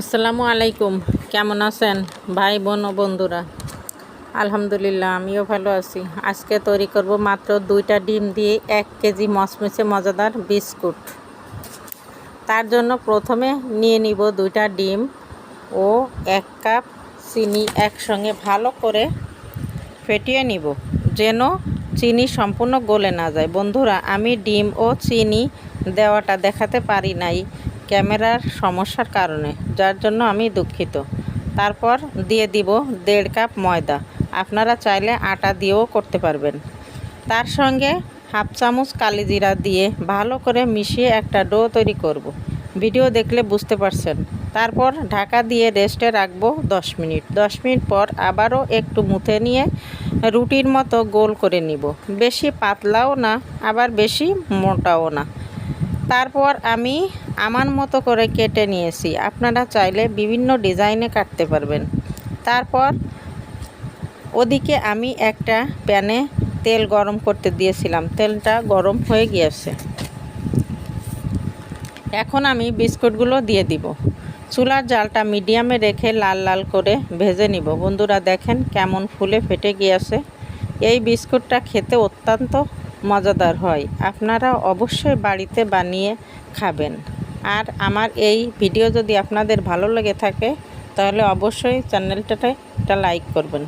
আসসালামু আলাইকুম। কেমন আছেন ভাই, বোন ও বন্ধুরা? আলহামদুলিল্লাহ, আমিও ভালো আছি। আজকে তৈরি করব মাত্র দুইটা ডিম দিয়ে এক কেজি মচমচে মজাদার বিস্কুট। তার জন্য প্রথমে নিয়ে নিব দুইটা ডিম ও এক কাপ চিনি একসঙ্গে ভালো করে ফেটিয়ে নিব, যেন চিনি সম্পূর্ণ গলে না যায়। বন্ধুরা, আমি ডিম ও চিনি দেওয়াটা দেখাতে পারি নাই। ক্যামেরার সমস্যার কারণে, যার জন্য আমি দুঃখিত। তারপর দিয়ে দিব দেড় কাপ ময়দা। আপনারা চাইলে আটা দিয়েও করতে পারবেন। তার সঙ্গে হাফ চামচ কালিজিরা দিয়ে ভালো করে মিশিয়ে একটা ডো তৈরি করব। ভিডিও দেখলে বুঝতে পারছেন। তারপর ঢাকা দিয়ে রেস্টে রাখব দশ মিনিট। দশ মিনিট পর আবারও একটু মুথে নিয়ে রুটির মতো গোল করে নিব। বেশি পাতলাও না, আবার বেশি মোটাও না। তারপর আমি আমার মতো করে কেটে নিয়েছি। আপনারা চাইলে বিভিন্ন ডিজাইনে কাটতে পারবেন। তারপর ওদিকে আমি একটা প্যানে তেল গরম করতে দিয়েছিলাম। তেলটা গরম হয়ে গিয়েছে। এখন আমি বিস্কুটগুলো দিয়ে দিব। চুলার জালটা মিডিয়ামে রেখে লাল লাল করে ভেজে নিব। বন্ধুরা দেখেন কেমন ফুলে ফেটে গিয়েছে। এই বিস্কুটটা খেতে অত্যন্ত মজাদার হয়। আপনারা অবশ্যই বাড়িতে বানিয়ে খাবেন। আর আমার এই ভিডিও যদি আপনাদের ভালো লেগে থাকে, তাহলে অবশ্যই চ্যানেলটাতে একটা লাইক করবেন।